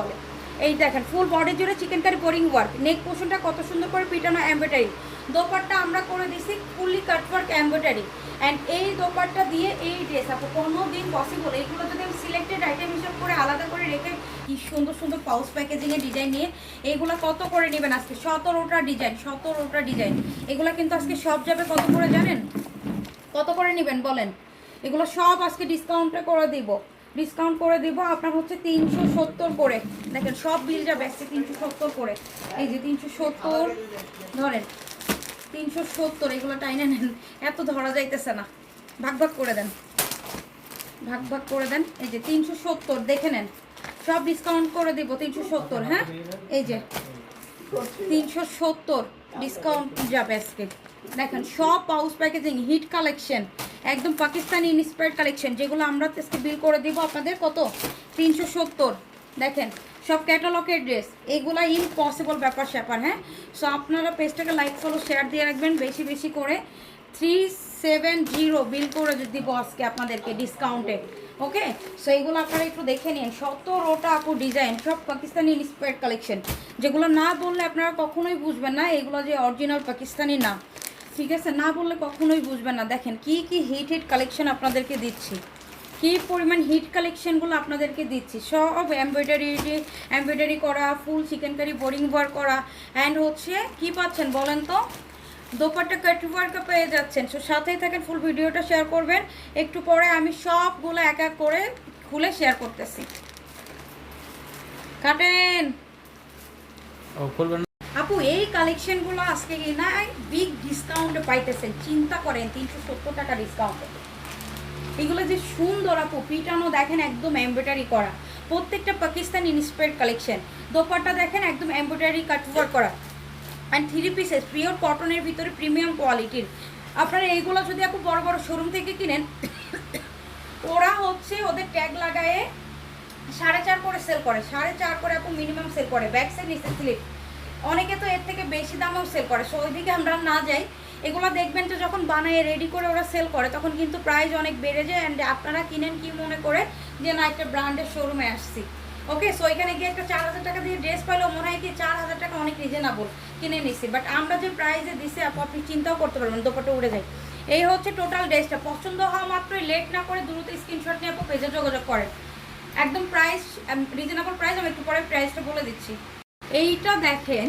বলে। এই দেখেন ফুল বডি জুড়ে chikankari boring work neck পোর্শনটা কত সুন্দর করে পিটানো এমব্রয়ডারি দোপারটা আমরা করে দিছি ফুললি কাটওয়ার্ক এমব্রয়ডারি অ্যান্ড এই দোপারটা দিয়ে এই ড্রেস আপু কোনো দিন পসিবল এইগুলো যদি আমি সিলেক্টেড আইটেম হিসাব করে আলাদা করে রেখে, কি সুন্দর সুন্দর পাউচ প্যাকেজিংয়ে ডিজাইন নিয়ে, এইগুলো কত করে নেবেন আজকে? সতেরোটা ডিজাইন সতেরোটা ডিজাইন এগুলো কিন্তু আজকে সব যাবে কত করে জানেন? কত করে নেবেন বলেন? এগুলো সব আজকে ডিসকাউন্টে করে দিব। ডিসকাউন্ট করে দিব, আপনার হচ্ছে তিনশো সত্তর করে। দেখেন, সব বিল যাবে আজকে তিনশো সত্তর করে। এই যে তিনশো সত্তর, ধরেন, তিনশো সত্তর, এগুলো টাইনে নেন, এত ধরা যাইতেছে না। ভাগ ভাগ করে দেন। ভাগ ভাগ করে দেন, এই যে তিনশো সত্তর, দেখে নেন। সব ডিসকাউন্ট করে দিব, তিনশো সত্তর হ্যাঁ? এই যে, তিনশো সত্তর। ডিসকাউন্ট যাবে আজকে দেখেন, সব পাউচ প্যাকেজিং হিট কালেকশন একদম পাকিস্তানি ইন্সপায়ার্ড কালেকশন যেগুলো আমরা আজকে বিল করে দিব আপনাদের কত? তিনশো সত্তর। দেখেন, সব ক্যাটালগের ড্রেস এগুলা ইম্পসিবল ব্যাপার স্যাপার হ্যাঁ? সো আপনারা পেজটাকে লাইক ফলো শেয়ার দিয়ে রাখবেন, বেশি বেশি করে। থ্রি সেভেন জিরো বিল করে দিব আজকে আপনাদেরকে ডিসকাউন্টে ওকে সো এইগুলো আপনারা একটু দেখে নিন। সতেরোটা আপু ডিজাইন সব পাকিস্তানি ইন্সপায়ার্ড কালেকশন যেগুলো না বললে আপনারা কখনোই বুঝবেন না, এগুলো যে অরিজিনাল পাকিস্তানি না। ঠিক আছে? না বললে কখনোই বুঝবেন না। দেখেন, কি কি হিট হিট কালেকশন আপনাদেরকে দিচ্ছি। কী পরিমাণ হিট কালেকশনগুলো আপনাদেরকে দিচ্ছি। সব এমব্রয়ডারি এমব্রয়ডারি করা full chikankari boring work করা। অ্যান্ড হচ্ছে, কি পাচ্ছেন বলেন তো? দোপাট্টা কাট ওয়ার্কে পেয়ে যাচ্ছেন। সো সাথেই থাকেন ফুল ভিডিওটা শেয়ার করবেন। একটু পরে আমি সবগুলো এক এক করে খুলে শেয়ার করতেছি। কাটেন। আপু এই কালেকশনগুলো আজকে না বিগ ডিসকাউন্টে পাইতেছেন। চিন্তা করেন তিনশো সত্তর টাকা ডিসকাউন্টে এগুলো যে সুন্দর আপু পিটানো দেখেন একদম এমব্রয়ডারি করা। প্রত্যেকটা পাকিস্তানি ইন্সপায়ার্ড কালেকশন দোপাট্টা দেখেন একদম এমব্রয়ডারি কাটওয়ার করা। অ্যান্ড থ্রি পিসেস পিওর কটনের ভিতরে প্রিমিয়াম কোয়ালিটির আপনারা এইগুলো যদি আপু বড় বড় শোরুম থেকে কিনেন, ওরা হচ্ছে ওদের ট্যাগ লাগায়ে সাড়ে চার করে সেল করে। সাড়ে চার করে আপু মিনিমাম সেল করে ব্যাক সাইড নিচে স্লিপ অনেকে তো এর থেকে বেশি দামেও সেল করে। সো ওইদিকে আমরা না যাই, এগুলো দেখবেন যে যখন বানায় রেডি করে ওরা সেল করে, তখন কিন্তু প্রাইস অনেক বেড়ে যায়। অ্যান্ড আপনারা কিনেন কি মনে করে যে, না, একটা ব্র্যান্ডের শোরুমে আসছি। ওকে সো এখানে গিয়ে একটা চার হাজার টাকা দিয়ে ড্রেস পাইলেও মনে হয় কি চার হাজার টাকা অনেক রিজনেবল কিনে নিছি। বাট আমরা যে প্রাইসে দিছি, আপু, আপনি চিন্তাও করতে পারবেন দোপাটা উড়ে যায়। এই হচ্ছে টোটাল ড্রেসটা পছন্দ হওয়া মাত্রই লেট না করে দ্রুত স্ক্রিনশট নিয়ে আপু পেজে যোগাযোগ করেন। একদম প্রাইস রিজনেবল প্রাইস আমি একটু পরে প্রাইসটা বলে দিচ্ছি। এইটা দেখেন,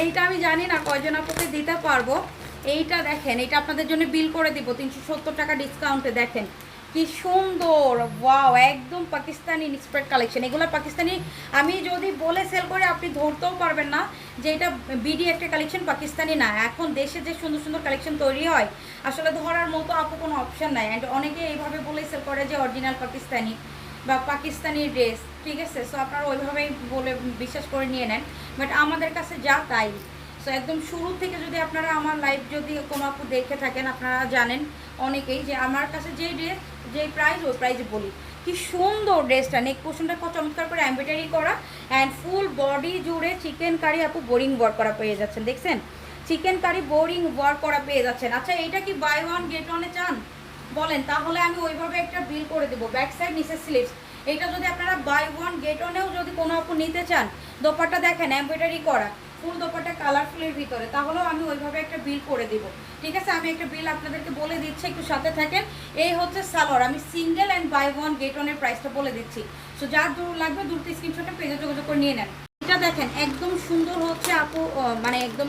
এইটা আমি জানি না কয়জন আপনাকে দিতে পারব। এইটা দেখেন এটা আপনাদের জন্য বিল করে দিব, তিনশো সত্তর টাকা ডিসকাউন্টে দেখেন। কি সুন্দর ওয়াও একদম পাকিস্তানি ইন্সপায়ার্ড কালেকশন এগুলো পাকিস্তানি, আমি যদি বলে সেল করে আপনি ধরতেও পারবেন না যে এটা বিডি একটা কালেকশন পাকিস্তানি না। এখন দেশে যে সুন্দর সুন্দর কালেকশন তৈরি হয়, আসলে ধরার মতো আপু কোনো অপশন নাই। অ্যান্ড অনেকে এইভাবে বলে সেল করে যে অরিজিনাল পাকিস্তানি বা পাকিস্তানি ড্রেস ঠিক আছে? সো আপনারা ওইভাবেই বলে বিশ্বাস করে নিয়ে নেন। বাট আমাদের কাছে যা তাই। সো একদম শুরু থেকে যদি আপনারা আমার লাইভ যদি কোনো আপু দেখে থাকেন, আপনারা জানেন অনেকেই যে আমার কাছে যে ড্রেস যেই প্রাইস ওই প্রাইসে বলি। কি সুন্দর ড্রেসটা নেক পোর্শনটা কত চমৎকার করে এমব্রয়ডারি করা অ্যান্ড ফুল বডি জুড়ে চিকেন কারি আপু বোরিং ওয়ার্ক করা পেয়ে যাচ্ছেন, দেখছেন? চিকেন কারি বোরিং ওয়ার্ক করা পেয়ে যাচ্ছেন। আচ্ছা এইটা কি বাই ওয়ান গেট ওয়ানে চান? বলেন, তাহলে আমি ওইভাবে একটা বিল করে দেবো ব্যাক সাইড নিচে স্লিভস এটা যদি আপনারা বাই ওয়ান গেট ওয়ানেও যদি কোনো আপু নিতে চান দোপারটা দেখেন এমব্রয়ডারি করা। ফুল দোপাটা কালারফুলের ভিতরে, তাহলেও আমি ওইভাবে একটা বিল করে দিব। ঠিক আছে? আমি একটা বিল আপনাদেরকে বলে দিচ্ছি, একটু সাথে থাকেন। এই হচ্ছে সালোয়ার আমি single and buy one get ওয়ানের প্রাইসটা বলে দিচ্ছি। সো যার দূর লাগবে দূরতে স্ক্রিনশটটা পেজে যোগাযোগ করে নিয়ে নেন। এটা দেখেন, একদম সুন্দর হচ্ছে আপু মানে একদম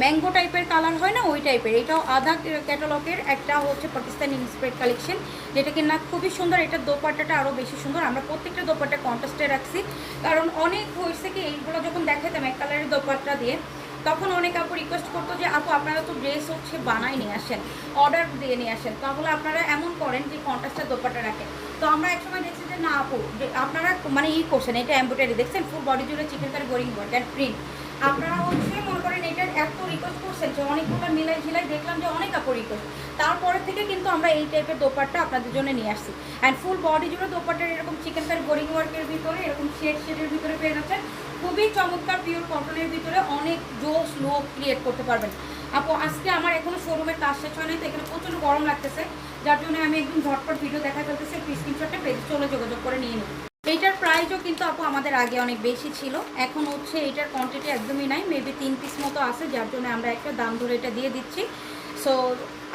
ম্যাঙ্গো টাইপের কালার হয় না, ওই টাইপের। এটাও আধা ক্যাটালগের একটা হচ্ছে পাকিস্তানি ইন্সপেক্ট কালেকশন যেটা কিনা খুবই সুন্দর, এটা দোপাট্টাটা আরও বেশি সুন্দর। আমরা প্রত্যেকটা দোপাট্টা কন্ট্রাস্টে রাখছি, কারণ অনেক হয়েছে কি, এইগুলো যখন দেখাতাম এক কালারের দোপাট্টা দিয়ে তখন অনেক আপু রিকোয়েস্ট করতো যে, আপু, আপনারা তো ড্রেস হচ্ছে বানাই নিয়ে আসেন অর্ডার দিয়ে নিয়ে আসেন। তাহলে আপনারা এমন করেন যে, কন্ট্রাস্টের দোপাটা রাখেন। তো আমরা একসময় দেখছি যে, না আপু আপনারা মানে ই করছেন, এটা এম্ব্রয়ডারি দেখছেন? ফুল বডি জুড়ে chikankari boring and print আপনারা হচ্ছে মনে করেন এটার এত রিকোয়েস্ট করছেন যে অনেকগুলো মিলাই ঝিলাই দেখলাম যে অনেক আপু রিকোয়েস্ট তারপরে থেকে কিন্তু আমরা এই টাইপের দোপাট্টা আপনাদের জন্য নিয়ে আসছি। অ্যান্ড ফুল বডি জুড়ে দোপাট্টার এরকম চিকেন কারি বোরিং ওয়ার্কের ভিতরে, এরকম শেড শেডের ভিতরে পেয়ে যাচ্ছেন। খুবই চমৎকার পিওর কটনের ভিতরে অনেক জোস লোক ক্রিয়েট করতে পারবেন। আপু, আজকে আমার এখনও শোরুমের কাজ শেষ হয় নাই, তো এখানে প্রচুর গরম লাগতেছে। যার জন্য আমি একদম ঝটপট ভিডিও দেখা ফেলতেছি স্ক্রিনশটটা পেজ চলে যোগাযোগ করে নিয়ে নিই এইটার প্রাইসও কিন্তু আপু আমাদের আগে অনেক বেশি ছিল। এখন হচ্ছে এটার কোয়ান্টিটি একদমই নাই মেবি তিন পিস মতো আছে, যার জন্য আমরা একটা দাম ধরে এটা দিয়ে দিচ্ছি। সো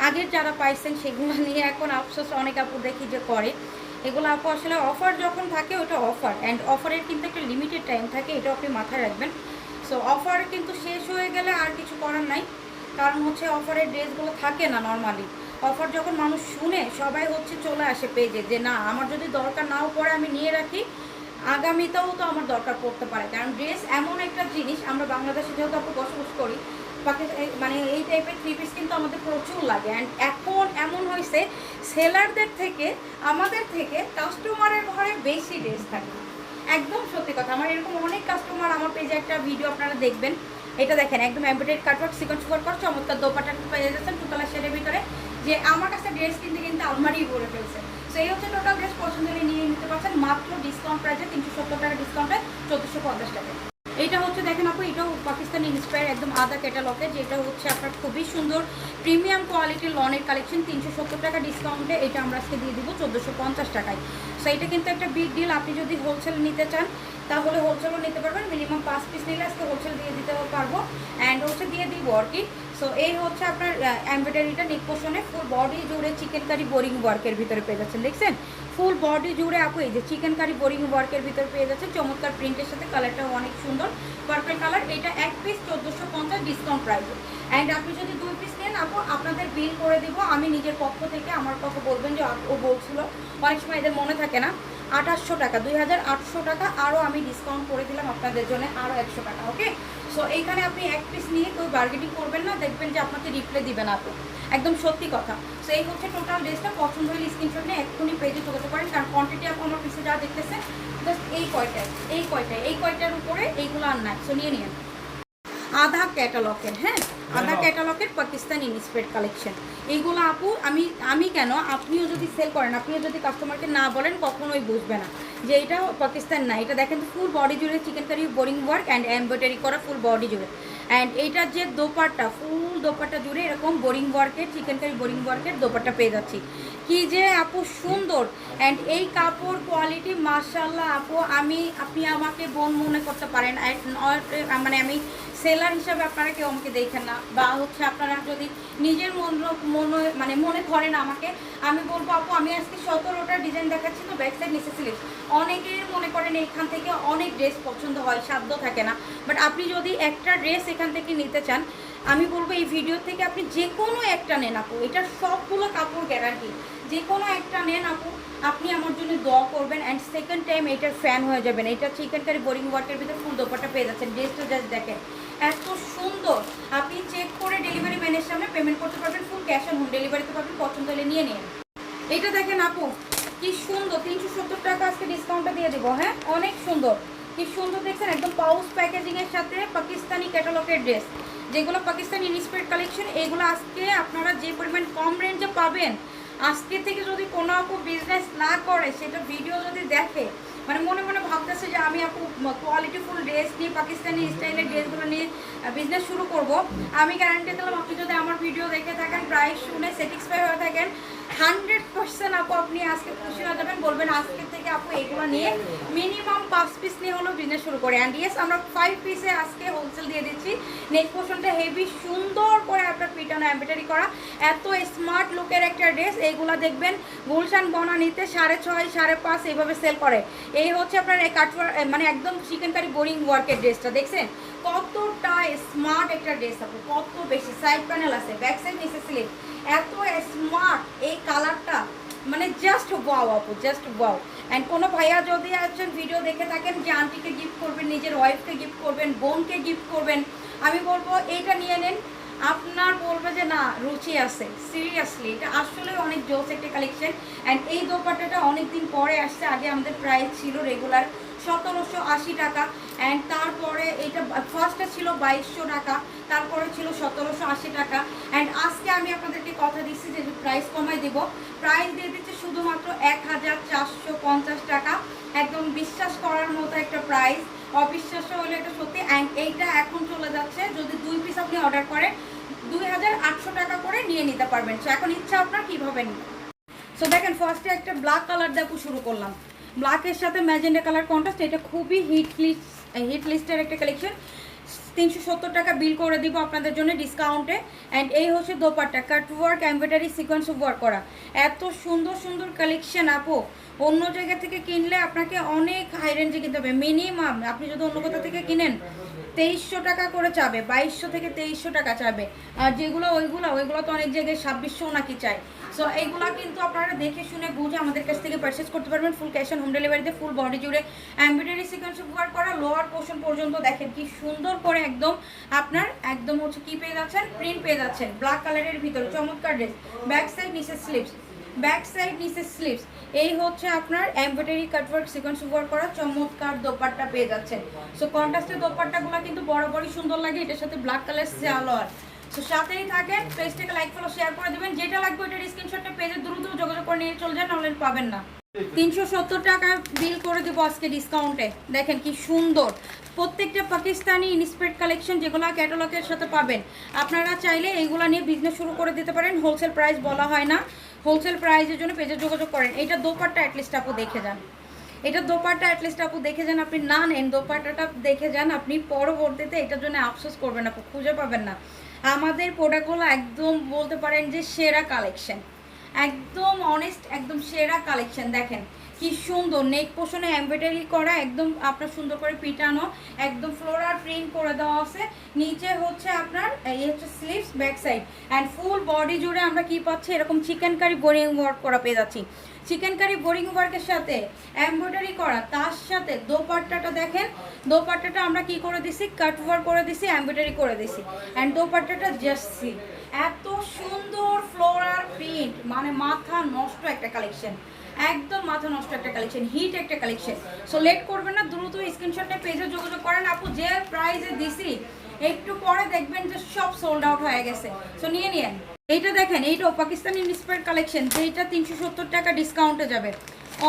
আগের যারা পাইছেন সেগুলো নিয়ে এখন আফসোস অনেক আপু দেখি যে করে। এগুলো আপু আসলে অফার যখন থাকে, ওটা অফার অ্যান্ড অফারের কিন্তু একটা লিমিটেড টাইম থাকে, এটাও আপনি মাথায় রাখবেন। সো অফার কিন্তু শেষ হয়ে গেলে আর কিছু করার নাই। কারণ হচ্ছে অফারের ড্রেসগুলো থাকে না নর্মালি অফার যখন মানুষ শুনে, সবাই হচ্ছে চলে আসে পেজে যে না, আমার যদি দরকার নাও পড়ে আমি নিয়ে রাখি। আগামীতেও তো আমার দরকার পড়তে পারে। কারণ ড্রেস এমন একটা জিনিস, আমরা বাংলাদেশে যেহেতু আপনি বসবাস করি মানে এই টাইপের থ্রি পিস কিন্তু আমাদের প্রচুর লাগে। অ্যান্ড এখন এমন হয়েছে সেলারদের থেকে, আমাদের থেকে কাস্টমারের ঘরে বেশি ড্রেস থাকে। একদম সত্যি কথা। আমার এরকম অনেক কাস্টমার আমার পেজে একটা ভিডিও আপনারা দেখবেন। এটা দেখেন, একদম এমব্রয়ডারি কাটওয়ার্ক সিকন সুপার কর চমৎকার দোপাটা পেয়ে যাচ্ছেন টু কালার ভিতরে। যে আমার কাছে ড্রেস কিনতে কিনতে আলমারি ভরে ফেলছে। তো এই হচ্ছে টোটাল ড্রেস পছন্দ হলে নিয়ে নিতে পারছেন মাত্র ডিসকাউন্ট প্রাইসে তিনশো সত্তর টাকা ডিসকাউন্ট ডিসকাউন্টে চোদ্দোশো পঞ্চাশ টাকা। এটা হচ্ছে দেখেন আপু, এটাও পাকিস্তানি ইন্সপায়ার একদম আদা ক্যাটালগে যেটা হচ্ছে আপনার খুবই সুন্দর প্রিমিয়াম কোয়ালিটির লনের কালেকশন তিনশো সত্তর টাকা ডিসকাউন্টে এটা আমরা আজকে দিয়ে দিব চোদ্দোশো পঞ্চাশ টাকায়। সো এটা কিন্তু একটা বিগ ডিল আপনি যদি হোলসেল নিতে চান, তাহলে হোলসেলও নিতে পারবেন মিনিমাম পাঁচ পিস নিলে আজকে হোলসেল দিয়ে দিতে পারব। অ্যান্ড হচ্ছে দিয়ে দিব আর কি সো এই হচ্ছে আপনার এমব্রয়ডারিটা নেক পোষণে ফুল বডি জুড়ে চিকেন কারি বোরিং ওয়ার্কের ভিতরে পেয়ে যাচ্ছেন, দেখছেন? ফুল বডি জুড়ে আপু, এই যে চিকেন কারি বোরিং ওয়ার্কের ভিতরে পেয়ে যাচ্ছেন, চমৎকার প্রিন্টের সাথে কালারটা অনেক সুন্দর পার্পল কালার এটা এক পিস চোদ্দোশো পঞ্চাশ ডিসকাউন্ট প্রাইস অ্যান্ড আপনি যদি দুই পিস নেন আপু, আপনাদের বিল করে দিব, আমি নিজের পক্ষ থেকে আমার কথা বলবেন যে ও বলছিল। অনেক সময় এদের মনে থাকে না, আঠাশশো টাকা, দুই হাজার আটশো টাকা আরও আমি ডিসকাউন্ট করে দিলাম আপনাদের জন্য আরও একশো টাকা ওকে সো এইখানে আপনি এক পিস নিয়ে কেউ বার্গেনিং করবেন না, দেখবেন যে আপনাকে রিপ্লে দিবে না তো একদম সত্যি কথা। সো এই হচ্ছে টোটাল ড্রেসটা পছন্দ হলে স্ক্রিনশট নিয়ে এক্ষুনি পেজে চলতে পারেন কারণ কোয়ান্টিটি আপনি আমার পিসে যা দেখতেছে জাস্ট এই কয়টায় এই কয়টায়, এই কয়টার উপরে এইগুলো আর নাই। সো নিয়ে নিন। আধা ক্যাটালগের হ্যাঁ? আধা ক্যাটালগের পাকিস্তান ইনস্পেড কালেকশন এইগুলো আপু আমি আমি কেন আপনিও যদি সেল করেন আপনিও যদি কাস্টমারকে না বলেন কখনোই বুঝবে না যে এটা পাকিস্তান না। এটা দেখেন ফুল বডি জুড়ে chikankari boring work and embroidery করা ফুল বডি জুড়ে। অ্যান্ড এইটার যে দোপাট্টা ফুল দোপাট্টা জুড়ে এরকম বোরিং ওয়ার্কের চিকেন কারি বোরিং ওয়ার্কের দোপাট্টা পেয়ে যাচ্ছি। কি যে আপু সুন্দর। অ্যান্ড এই কাপড় কোয়ালিটি মার্শাল্লাহ আপু, আমি, আপনি আমাকে বোন মনে করতে পারেন। মানে আমি সেলার হিসাবে আপনারা কেউ আমাকে দেখেন না। বা হচ্ছে আপনারা যদি নিজের মন মনে মানে মনে করেন আমাকে, আমি বলব, আপু, আমি আজকে সতেরোটা ডিজাইন দেখাচ্ছি, তো ব্যাক সাইড নিচে স্লিপ অনেকের মনে করেন এখান থেকে অনেক ড্রেস পছন্দ হয়, সাধ্য থাকে না। বাট আপনি যদি একটা ড্রেস এখান থেকে নিতে চান, আমি বলব এই ভিডিও থেকে আপনি যে কোনো একটা নেন আপু। এটার সবগুলো কাপড় গ্যারান্টি যে কোনো একটা নেন আপু, আপনি আমার জন্য দোয়া করবেন অ্যান্ড সেকেন্ড টাইম এটার ফ্যান হয়ে যাবেন। এটা চিকেন কারি বোরিং ওয়ার্কের ভিতরে ফুল দোপাটা পেয়ে যাচ্ছেন। ড্রেসটা জাস্ট দেখেন। এত সুন্দর। আপনি চেক করে ডেলিভারি ম্যানের সামনে পেমেন্ট করতে পারবেন ফুল ক্যাশ অন হোম ডেলিভারিতে পারবেন পছন্দ হলে নিয়ে নিন। এটা দেখেন আপু, কি সুন্দর। তিনশো সত্তর টাকা আজকে ডিসকাউন্টটা দিয়ে দেবো হ্যাঁ? অনেক সুন্দর। কি সুন্দর দেখছেন? একদম পাউচ প্যাকেজিংয়ের সাথে পাকিস্তানি ক্যাটালগের ড্রেস যেগুলো পাকিস্তানি ইনস্পিরেট কালেকশন এগুলো আজকে আপনারা যে পরিমাণ কম রেঞ্জে পাবেন, আজকে থেকে যদি কোনো আপু বিজনেস না করে, সেটা ভিডিও যদি দেখে মানে মনে মনে ভাবতেছে যে আমি আপু কোয়ালিটিফুল ড্রেস নিয়ে, পাকিস্তানি স্টাইলের ড্রেসগুলো নিয়ে বিজনেস শুরু করব। আমি গ্যারান্টি দিলাম, আপনি যদি আমার ভিডিও দেখে থাকেন প্রাইস শুনে স্যাটিসফাই হয়ে থাকেন। হান্ড্রেড পার্সেন্ট আপু আপনি আজকে খুশি হয়ে যাবেন, বলবেন আজকে থেকে আপু এগুলো নিয়ে মিনিমাম পাঁচ পিস নিয়ে হলেও বিজনেস শুরু করে। অ্যান্ড ইয়েস আমরা ফাইভ পিসে আজকে হোলসেল দিয়ে দিচ্ছি। নেক পোর্শনটা হেভি সুন্দর করে আপনার পিটানো এমব্রয়ডারি করা। এত স্মার্ট লুকের একটা ড্রেস এইগুলো দেখবেন গুলশান বনানিতে সাড়ে ছয়, সাড়ে পাঁচ এইভাবে সেল করে। এই হচ্ছে আপনার এই মানে একদম চিকেন কারি বোরিং ওয়ার্কের ড্রেসটা দেখছেন? কতটা স্মার্ট একটা ড্রেস আপু, কত বেশি। সাইড প্যানেল আছে ব্যাক সাইড নিচে স্লিপ এত স্মার্ট এই কালারটা মানে জাস্ট ওয়াও আপু জাস্ট ওয়াও অ্যান্ড কোনো ভাইয়া যদি একজন ভিডিও দেখে থাকেন যে আন্টিকে গিফট করবেন, নিজের ওয়াইফকে গিফট করবেন, বোনকে গিফট করবেন, আমি বলব এইটা নিয়ে নেন। আপনার বলবে যে না, রুচি আছে সিরিয়াসলি এটা আসলে অনেক জোস একটা কালেকশন অ্যান্ড এই দোপাট্টাটা অনেক দিন পরে আসছে, আগে আমাদের প্রাইস ছিল রেগুলার সতেরোশো আশি টাকা অ্যান্ড তারপরে এটা ফার্স্টে ছিল বাইশশো টাকা, তারপরে ছিল সতেরোশো আশি টাকা অ্যান্ড আজকে আমি আপনাদেরকে কথা দিচ্ছি যে প্রাইস কমাই দেবো। প্রাইস দিয়ে দিচ্ছে শুধুমাত্র এক হাজার চারশো পঞ্চাশ টাকা, একদম বিশ্বাস করার মতো একটা প্রাইস অবিশ্বাস্য হলে এটা সত্যি। এইটা এখন চলে যাচ্ছে, যদি দুই পিস আপনি অর্ডার করেন, দুই হাজার আটশো টাকা করে নিয়ে নিতে পারবেন। সো এখন ইচ্ছা আপনার কীভাবে নেবেন সো দেখেন ফার্স্টে একটা ব্ল্যাক কালার দেখো, শুরু করলাম। ব্ল্যাকের সাথে ম্যাজেন্ডা কালার কন্ট্রাস্ট এটা খুবই হিট লিস্ট হিট লিস্টের একটা কালেকশন তিনশো সত্তর টাকা বিল করে দিব আপনাদের জন্য ডিসকাউন্টে অ্যান্ড এই হচ্ছে dupatta cut work embroidery sequence work করা। এত সুন্দর সুন্দর কালেকশন আপু। অন্য জায়গা থেকে কিনলে আপনাকে অনেক হাই রেঞ্জে কিনতে হবে। মিনিমাম আপনি যদি অন্য কোথা থেকে কিনেন, তেইশশো টাকা করে চাবে, বাইশশো থেকে তেইশশো টাকা চাবে। আর যেগুলো ওইগুলো ওইগুলো তো অনেক জায়গায় ছাব্বিশশো নাকি চাই সো এইগুলা কিন্তু আপনারা দেখে শুনে বুঝে আমাদের কাছ থেকে পারচেস করতে পারবেন ফুল ক্যাশ অন হোম ডেলিভারিতে ফুল বডি জুড়ে এমব্রয়ডারি সিকোয়েন্স ওয়ার্ক করা লোয়ার পোর্শন পর্যন্ত দেখেন কি সুন্দর করে একদম আপনার একদম হচ্ছে কি পেয়ে যাচ্ছেন? প্রিন্ট পেয়ে যাচ্ছেন। ব্ল্যাক কালারের ভিতরে চমৎকার ড্রেস ব্যাক সাইড নিচে স্লিপস ব্যাক সাইড নিচে স্লিপস এই হচ্ছে আপনার এমব্রয়ডারি কাটওয়ার্ক সিকোয়েন্স ওয়ার্ক করা, চমৎকার দোপাট্টা পেয়ে যাচ্ছেন। সো কন্ট্রাস্টের দোপাট্টাগুলো কিন্তু বরাবরই সুন্দর লাগে। এটার সাথে ব্ল্যাক কালার সালোয়ার। সো সাথেই থাকেন, পেজটাকে লাইক ফলো শেয়ার করে দেবেন। যেটা লাগবে ওইটার স্ক্রিনশটটা পেজে দ্রুত যোগাযোগ করে নিয়ে চলে যান, নাহলে পাবেন না। তিনশো সত্তর টাকা বিল করে দেবো আজকে ডিসকাউন্টে দেখেন কি সুন্দর। প্রত্যেকটা পাকিস্তানি ইনস্পেক্ট কালেকশন যেগুলো ক্যাটালগের সাথে পাবেন। আপনারা চাইলে এইগুলো নিয়ে বিজনেস শুরু করে দিতে পারেন। হোলসেল প্রাইস বলা হয় না। হোলসেল প্রাইসের জন্য পেজে যোগাযোগ করেন। এটা দোপাট্টা অ্যাটলিস্ট আপু দেখে যান। এটা দোপাট্টা অ্যাটলিস্ট আপু দেখে যান, আপনি না নেন, দোপাট্টাটা দেখে যান, আপনি পরবর্তীতে এটার জন্য আফসোস করবেন আপু, খুঁজে পাবেন না। আমাদের প্রোডাক্টগুলো একদম বলতে পারেন যে সেরা কালেকশন একদম অনেস্ট একদম সেরা কালেকশন দেখেন, কি সুন্দর নেক পোষণে এমব্রয়ডারি করা, একদম আপনার সুন্দর করে পিটানো, একদম ফ্লোরার প্রিন্ট করে দেওয়া আছে। নিচে হচ্ছে আপনার, এই হচ্ছে sleeves back side and full body জুড়ে আমরা কি পাচ্ছি? এরকম চিকেন কারি বোরিং ওয়ার্ক করা পেয়ে যাচ্ছি। চিকেন কারি বোরিং ওয়ার্কের সাথে এমব্রয়ডারি করা, তার সাথে দোপাট্টাটা দেখেন, দোপাট্টাটা আমরা কি করে দিছি? কাট ওয়ার করে দিছি, এমব্রয়ডারি করে দিছি। অ্যান্ড দোপাট্টাটা জাস্ট সি এত সুন্দর ফ্লোরার প্রিন্ট মানে মাথা নষ্ট একটা কালেকশন, একদম মাথা নষ্ট একটা কালেকশন, হিট একটা কালেকশন। সো লেট করবেন না, দ্রুত স্ক্রিনশটে পেজে যোগাযোগ করেন। আপু, যে প্রাইসে দিছি, একটু পরে দেখবেন যে সব সোল্ড আউট হয়ে গেছে। সো নিয়ে নিয়েন। এইটা দেখেন এইটাও পাকিস্তানি ইন্সপায়ার কালেকশন যেটা তিনশো সত্তর টাকা ডিসকাউন্টে যাবে।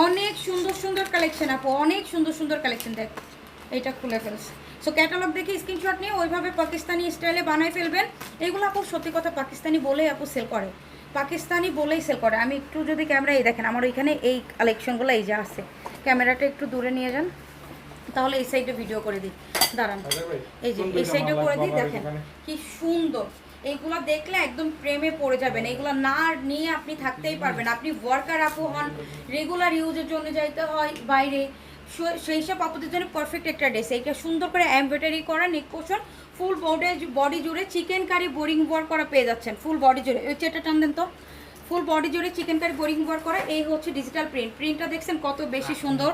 অনেক সুন্দর সুন্দর কালেকশন আপু অনেক সুন্দর সুন্দর কালেকশন দেখ। এটা খুলে ফেলছে। সো ক্যাটালগ দেখে স্ক্রিনশট নিয়ে ওইভাবে পাকিস্তানি স্টাইলে বানাই ফেলবেন। এগুলো আপু সত্যি কথা পাকিস্তানি বলেই আপু সেল করে। পাকিস্তানি বলেই সেল করে। আমি একটু যদি ক্যামেরা এই দেখেন আমার ওইখানে এই কালেকশনগুলো এই যে আছে। ক্যামেরাটা একটু দূরে নিয়ে যান। তাহলে এই সাইডে ভিডিও করে দিই। দাঁড়ান। এই যে এই সাইডে করে দিই দেখেন। কি সুন্দর। এইগুলো দেখলে একদম প্রেমে পড়ে যাবেন। এইগুলো না নিয়ে আপনি থাকতেই পারবেন। আপনি ওয়ার্কার আপু হন রেগুলার ইউজের জন্য যাইতে হয় বাইরে। সেই সব আপুদের জন্য পারফেক্ট একটা ড্রেস এইটা সুন্দর করে এমব্রয়ডারি করা neck portion full body body জুড়ে চিকেন কারি বোরিং ওয়ার্ক করা পেয়ে যাচ্ছেন। ফুল বডি জুড়ে। ওই চেটা টান দেন তো। ফুল বডি জুড়ে চিকেন কারি বোরিং ওয়ার্ক করা এই হচ্ছে ডিজিটাল প্রিন্ট প্রিন্টটা দেখছেন কত বেশি সুন্দর।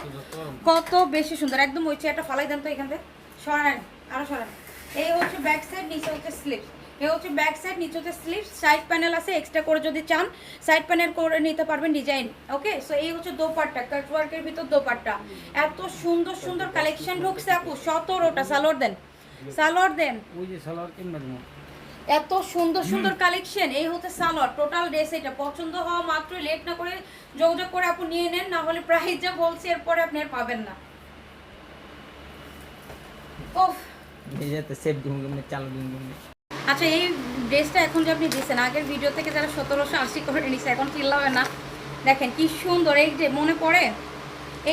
কত বেশি সুন্দর। একদম ওই চেয়ারটা ফালাই দেন তো এখান থেকে। সরান আরও সরান। এই হচ্ছে ব্যাক সাইড নিচে হচ্ছে স্লিপস এই হচ্ছে ব্যাক সাইড নিচে হচ্ছে স্লিপস সাইড প্যানেল আছে এক্সট্রা করে যদি চান সাইড প্যানেল করে নিতে পারবেন ডিজাইন ওকে সো এই হচ্ছে দোপাট্টা কাট ওয়ার্কের ভিতর দোপাট্টা। এত সুন্দর সুন্দর কালেকশন ঢুকছে আপু সতেরোটা সালোয়ার দেন সালোয়ার দেন। ওই যে সালোয়ার কিনবে এত সুন্দর সুন্দর কালেকশন এই হচ্ছে সালোয়ার টোটাল ড্রেস এটা। পছন্দ হওয়া মাত্র লেট না করে যোগাযোগ করে আপনি নিয়ে নেন না হলে প্রাইস যা বলছি এরপরে আপনি আর পাবেন না। ওফ এই যেতে সেফ দিন চালু দিন কেমনি। আচ্ছা এই ড্রেসটা এখন যে আপনি দিচ্ছেন আগের ভিডিও থেকে যারা সতেরোশো আশি করে নিচ্ছে এখন চিল্লাবে না। দেখেন কি সুন্দর, এই যে মনে পড়ে?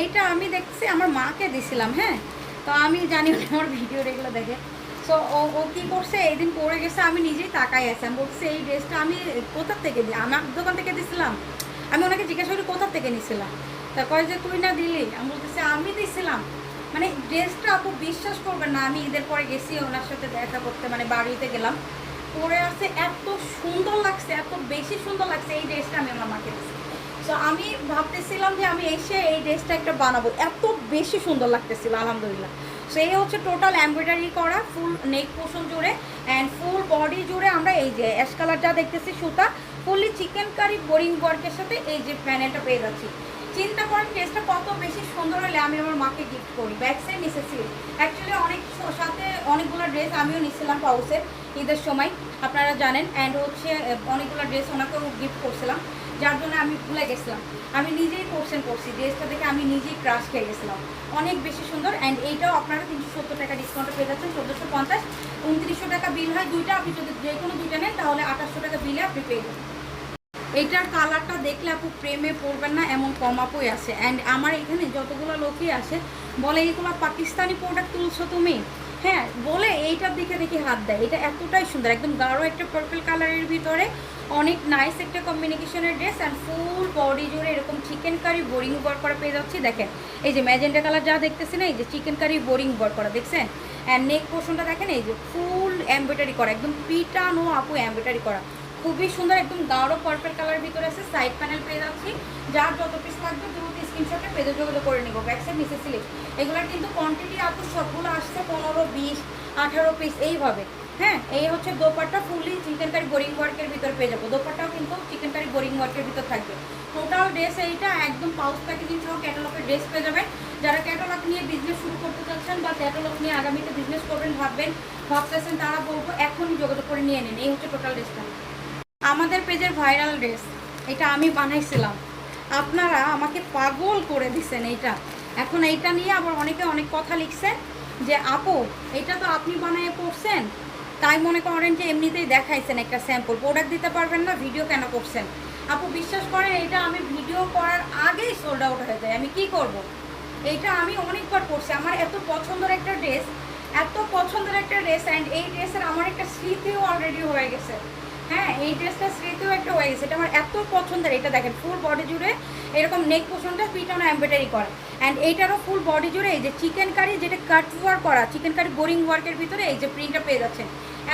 এইটা আমি দেখছি, আমার মাকে দিছিলাম হ্যাঁ? তো আমি জানি আমার ভিডিও এগুলো দেখে। তো ও ও কী করছে এই দিন পরে গেছে, আমি নিজেই তাকাই আছি। আমি বলছি, এই ড্রেসটা আমি কোথার থেকে দিই আমার দোকান থেকে দিছিলাম। আমি ওনাকে জিজ্ঞাসা করি কোথার থেকে নিছিলাম তা কয় যে, তুই না দিলি? আমি বলতেছি, আমি দিছিলাম। মানে ড্রেসটা আপু বিশ্বাস করবেন না, আমি ঈদের পরে গেছি ওনার সাথে দেখা করতে মানে বাড়িতে গেলাম। পরে আসছে এত সুন্দর লাগছে, এত বেশি সুন্দর লাগছে এই ড্রেসটা আমি আমার মাকে দিচ্ছি তো আমি ভাবতেছিলাম যে আমি এসে এই ড্রেসটা একটা বানাবো, এত বেশি সুন্দর লাগতেছিল, আলহামদুলিল্লাহ। সো এই হচ্ছে টোটাল এমব্রয়ডারি করা ফুল নেক পোষণ জুড়ে অ্যান্ড ফুল বডি জুড়ে আমরা এই যে অ্যাশ কালার যা দেখতেছি, সুতা ফুললি চিকেন কারি বোরিং ওয়ার্কের সাথে এই যে প্যানেলটা পেয়ে যাচ্ছি। চিন্তা করেন ড্রেসটা কত বেশি সুন্দর হলে আমি আমার মাকে গিফট করি। ব্যাক সাইড নিচেছি অ্যাকচুয়ালি অনেক সাথে অনেকগুলো ড্রেস আমিও নিছিলাম পাউসের ঈদের সময়, আপনারা জানেন অ্যান্ড হচ্ছে অনেকগুলো ড্রেস ওনাকেও গিফট করছিলাম, যার জন্য আমি ভুলে গেছিলাম। আমি নিজেই কোশ্চেন করছি ড্রেসটা দেখে আমি নিজেই ক্রাশ খেয়ে গেছিলাম। অনেক বেশি সুন্দর অ্যান্ড এইটাও আপনারা তিনশো সত্তর টাকা ডিসকাউন্টে পেয়ে যাচ্ছেন, চোদ্দোশো পঞ্চাশ। উনত্রিশশো টাকা বিল হয় দুইটা, আপনি যদি যে কোনো দুইটা নেন, তাহলে আঠাশশো টাকা বিলে আপনি পেয়ে যাবেন। এইটার কালারটা দেখলে আপু প্রেমে পড়বেন না, এমন কম আপুই আছে। অ্যান্ড আমার এখানে যতগুলো লোকই আসে বলে এইগুলো পাকিস্তানি প্রোডাক্ট তুলছো তুমি? হ্যাঁ বলে এইটার দিকে দেখি হাত দেয়। এটা এতটাই সুন্দর, একদম গাঢ় একটা পার্পল কালারের ভিতরে। অনেক নাইস একটা কম্বিনেশনের ড্রেস অ্যান্ড ফুল বডি জুড়ে এরকম চিকেন কারি বোরিং বর করা পেয়ে যাচ্ছি। দেখেন, এই যে ম্যাজেন্টা কালার যা দেখতেছি না এই যে চিকেন কারি বোরিং বর করা, দেখছেন? অ্যান্ড নেক পোর্শনটা দেখেন, এই যে ফুল এমব্রয়ডারি করা, একদম পিটানো আপু এমব্রয়ডারি করা। খুবই সুন্দর একদম গাঢ় পার্পল কালারের ভিতরে আছে সাইড প্যানেল পেয়ে যাচ্ছি। যার যত পিস থাকবে দ্রুত স্ক্রিনশটে পেজে যোগাযোগ করে নিব। ব্যাক সাইড নিচে স্লিপ এগুলোর কিন্তু কোয়ান্টিটি আপু সবগুলো আসছে পনেরো, বিশ, আঠারো পিস এইভাবে। হ্যাঁ এই হচ্ছে dupatta fully chikankari boring ওয়ার্কের ভিতর পেয়ে যাব। দোপাট্টাও কিন্তু চিকেন কারি বোরিং ওয়ার্কের ভিতর থাকবে। টোটাল ড্রেস এইটা একদম পাউচ প্যাকেজিং সহ ক্যাটালগের ড্রেস পেয়ে যাবেন। যারা ক্যাটালগ নিয়ে বিজনেস শুরু করতে চাচ্ছেন বা ক্যাটালগ নিয়ে আগামীতে বিজনেস করবেন, ভাববেন, ভাবতেছেন, তারা বলব এখনই যোগাযোগ করে নিয়ে নিন। এই হচ্ছে টোটাল ড্রেসটা আমাদের পেজের ভাইরাল ড্রেস, এটা আমি বানাইছিলাম। আপনারা আমাকে পাগল করে দিছেন এইটা। এখন এইটা নিয়ে আবার অনেকে অনেক কথা লিখছেন যে, আপু, এটা তো আপনি বানিয়ে পড়ছেন তাই মনে করেন যে, এমনিতেই দেখাইছেন একটা স্যাম্পল প্রোডাক্ট দিতে পারবেন না ভিডিও কেন করছেন? আপু, বিশ্বাস করেন এটা আমি ভিডিও করার আগেই সোল্ড আউট হয়ে যায়। আমি কি করব। এইটা আমি অনেকবার করছি। আমার এত পছন্দের একটা ড্রেস এত পছন্দের একটা ড্রেস অ্যান্ড এই ড্রেসের আমার একটা স্মৃতিও অলরেডি হয়ে গেছে। হ্যাঁ এই ড্রেসটা স্মৃতিও একটা হয়ে এটা আমার এত পছন্দের, এটা দেখেন ফুল বডি জুড়ে এরকম নেক পোশনটা পিটানো এমব্রয়ডারি করা। অ্যান্ড এইটারও ফুল বডি জুড়ে এই যে চিকেন কারি যেটা কাট ওয়ার্ক করা চিকেন কারি বোরিং ওয়ার্কের ভিতরে এই যে প্রিন্টটা পেয়ে যাচ্ছেন।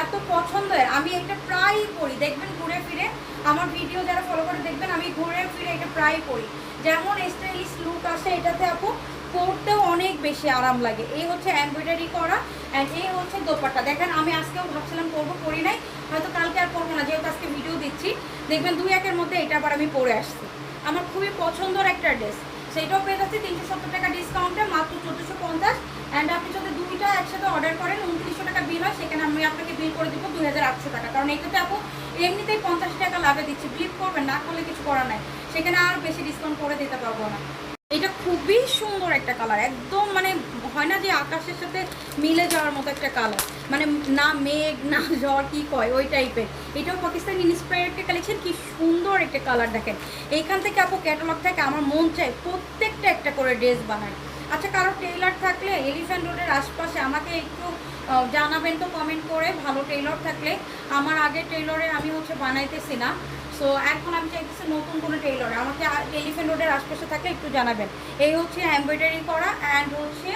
এত পছন্দের, আমি এটা প্রায়ই করি দেখবেন ঘুরে ফিরে। আমার ভিডিও যারা ফলো করে দেখবেন, আমি ঘুরে ফিরে এটা প্রায়ই করি যেমন স্টাইলিশ লুক আসে এটাতে আপু পরতেও অনেক বেশি আরাম লাগে। এই হচ্ছে এমব্রয়ডারি করা অ্যান্ড এই হচ্ছে দোপাট্টা। দেখেন, আমি আজকেও ভাবছিলাম করব করি নাই, হয়তো কালকে আর করব না, যেহেতু আজকে ভিডিও দিচ্ছি। দেখবেন দুই একের মধ্যে এটা আবার আমি পরে আসছি। আমার খুবই পছন্দের একটা ড্রেস সেইটাও পেয়ে যাচ্ছি তিনশো সত্তর টাকা ডিসকাউন্টে মাত্র চোদ্দোশো পঞ্চাশ। অ্যান্ড আপনি যদি দুইটা একসাথে অর্ডার করেন, উনত্রিশশো টাকা বিল হয়, সেখানে আমি আপনাকে বিল করে দিব দুই হাজার আটশো টাকা। কারণ এটাতে আপু, এমনিতেই পঞ্চাশ টাকা লাভে দিচ্ছি। বিল করবেন, না করলে কিছু করার নাই। সেখানে আর বেশি ডিসকাউন্ট করে দিতে পারব না। এটা খুবই সুন্দর একটা কালার একদম মানে হয় না যে আকাশের সাথে মিলে যাওয়ার মতো একটা কালার মানে না মেঘ, না ঝড়, কি কয়, ওই টাইপের এটাও পাকিস্তান ইন্সপায়ার একটা কালেকশন কি সুন্দর একটা কালার দেখেন। এইখান থেকে আপু ক্যাটালগ থেকে আমার মন চায় প্রত্যেকটা একটা করে ড্রেস বানায় আচ্ছা কারও টেইলার থাকলে এলিফ্যান্ট রোডের আশপাশে আমাকে একটু জানাবেন তো কমেন্ট করে, ভালো টেইলর থাকলে। আমার আগে টেইলরে আমি হচ্ছে বানাইতেছি না। সো এখন আমি চাইতেছি নতুন কোনো টেইলর আমাকে এলিফেন্ট রোডের আশপাশে থাকলে একটু জানাবেন। এই হচ্ছে এমব্রয়ডারি করা অ্যান্ড হচ্ছে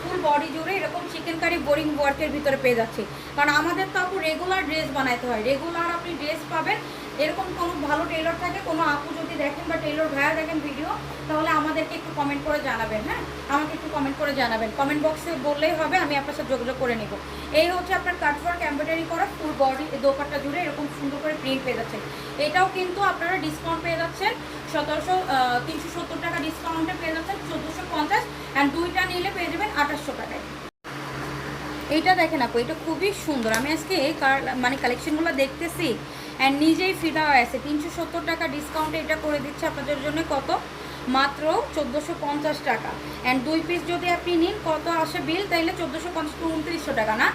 ফুল বডি জুড়ে এরকম চিকেন কারি বোরিং ওয়ার্কের ভিতরে পেয়ে যাচ্ছে। কারণ আমাদের তো আপু রেগুলার ড্রেস বানাইতে হয়। রেগুলার আপনি ড্রেস পাবেন। এরকম কোনো ভালো টেলর থাকে, কোনো আপু যদি দেখেন বা টেইলর ভাইয়া দেখেন ভিডিও তাহলে আমাদেরকে একটু কমেন্ট করে জানাবেন হ্যাঁ? আমাকে একটু কমেন্ট করে জানাবেন। কমেন্ট বক্সে বললেই হবে, আমি আপনার সাথে যোগাযোগ করে নেব। এই হচ্ছে আপনার কাটওয়ার্ক এমব্রয়ডারি করা ফুল বডি দোপাট্টা জুড়ে এরকম সুন্দর করে প্রিন্ট পেয়ে যাচ্ছেন। এটাও কিন্তু আপনারা ডিসকাউন্ট পেয়ে যাচ্ছেন। সতেরোশো তিনশো সত্তর টাকা ডিসকাউন্টে পেয়ে যাচ্ছেন। চোদ্দোশো পঞ্চাশ অ্যান্ড দুইটা নিলে পেয়ে যাবেন আঠাশশো টাকায়। এইটা দেখেন আপু এটা খুবই সুন্দর। আমি আজকে মানে কালেকশনগুলো দেখতেছি অ্যান্ড নিজেই ফিদা হয়ে আছে তিনশো সত্তর টাকা ডিসকাউন্টে এটা করে দিচ্ছে আপনাদের জন্য কত? মাত্র চোদ্দোশো পঞ্চাশ টাকা। অ্যান্ড দুই পিস যদি আপনি নিন কত আসে বিল তাইলে চোদ্দোশো পঞ্চাশ উনত্রিশশো টাকা না?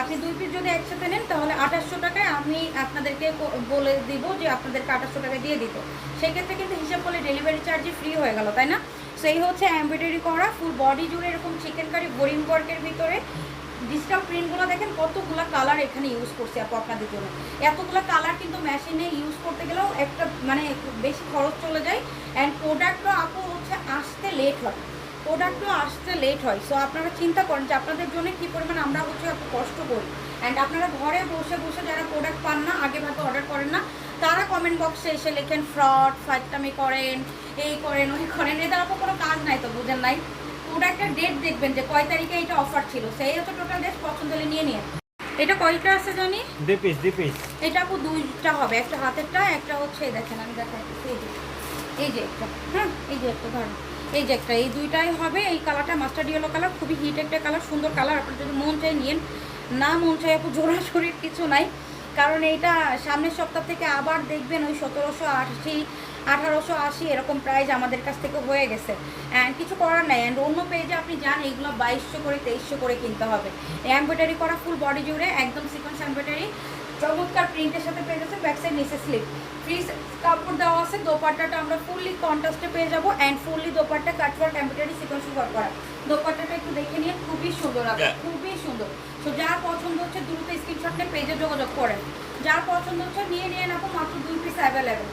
আপনি দুই পিস যদি একসাথে নেন তাহলে আঠাশশো টাকায় আমি আপনাদেরকে বলে দিব যে আপনাদেরকে আঠাশশো টাকা দিয়ে দিত। সেক্ষেত্রে কিন্তু হিসাব করলে ডেলিভারি চার্জই ফ্রি হয়ে গেল তাই না? সেই হচ্ছে এমব্রয়ডারি করা ফুল বডি জুড়ে এরকম চিকেন কারি বোরিং ওয়ার্কের ভিতরে। ডিজিটাল প্রিন্টগুলো দেখেন কতগুলো কালার এখানে ইউজ করছি আপু আপনাদের জন্য। এতগুলো কালার কিন্তু মেশিনে ইউজ করতে গেলেও একটা মানে বেশি খরচ চলে যায়। অ্যান্ড প্রোডাক্টও আপু হচ্ছে আসতে লেট হয়। প্রোডাক্টও আসতে লেট হয়। সো আপনারা চিন্তা করেন যে আপনাদের জন্য কী পরিমাণ আমরা হচ্ছে কষ্ট করি। অ্যান্ড আপনারা ঘরে বসে বসে যারা প্রোডাক্ট পান না, আগে ভাগে অর্ডার করেন না তারা কমেন্ট বক্সে এসে লেখেন ফ্রড ফাইটামি করেন এই করেন ওই করেন এদের আপু কোনো কাজ নাই তো বুঝেন নাই? প্রোডাক্টের ডেট দেখবেন যে কয় তারিখে এটা অফার ছিল সেই হচ্ছে টোটাল ডেট পছন্দ হলে নিয়ে নিয়ে। এটা কয়টা আছে জানি? দুই পিস দুই পিস এটা আপু দুইটা হবে একটা হাতেরটা একটা হচ্ছে দেখেন আমি দেখাই এই যে এই যে একটা হ্যাঁ এই যে একটা ধরেন এই যে একটা এই দুইটাই হবে এই কালারটা মাস্টার ইয়েলো কালার খুবই হিট একটা কালার সুন্দর কালার আপনার যদি মন চাই নিয়েন না মন চাই আপু শরীর কিছু নাই। কারণ এইটা সামনের সপ্তাহ থেকে আবার দেখবেন ওই সতেরোশো আশি, আঠারোশো আশি এরকম প্রাইস আমাদের কাছ থেকে হয়ে গেছে। অ্যান্ড কিছু করার নাই। অ্যান্ড অন্য পেজে আপনি যান, এইগুলো বাইশশো করে, তেইশশো করে কিনতে হবে। এমব্রয়ডারি করা ফুল বডি জুড়ে, একদম সিকোয়েন্স এমব্রয়ডারি চমৎকার প্রিন্টের সাথে পেয়ে যাচ্ছে ব্যাক সাইড নিচে স্লিপ ফ্রি কাপড় দেওয়া আছে দোপাট্টাটা আমরা ফুললি কন্ট্রাস্টে পেয়ে যাব and fully dupatta cutwork embroidery sequence work করা। দোপাট্টাটা একটু দেখে নিয়ে খুবই সুন্দর লাগে খুবই সুন্দর। তো যার পছন্দ হচ্ছে দ্রুত স্ক্রিনশট নিয়ে পেজে যোগাযোগ করেন যার পছন্দ হচ্ছে নিয়ে নিয়ে নেব মাত্র দুই পিস অ্যাভেলেবেল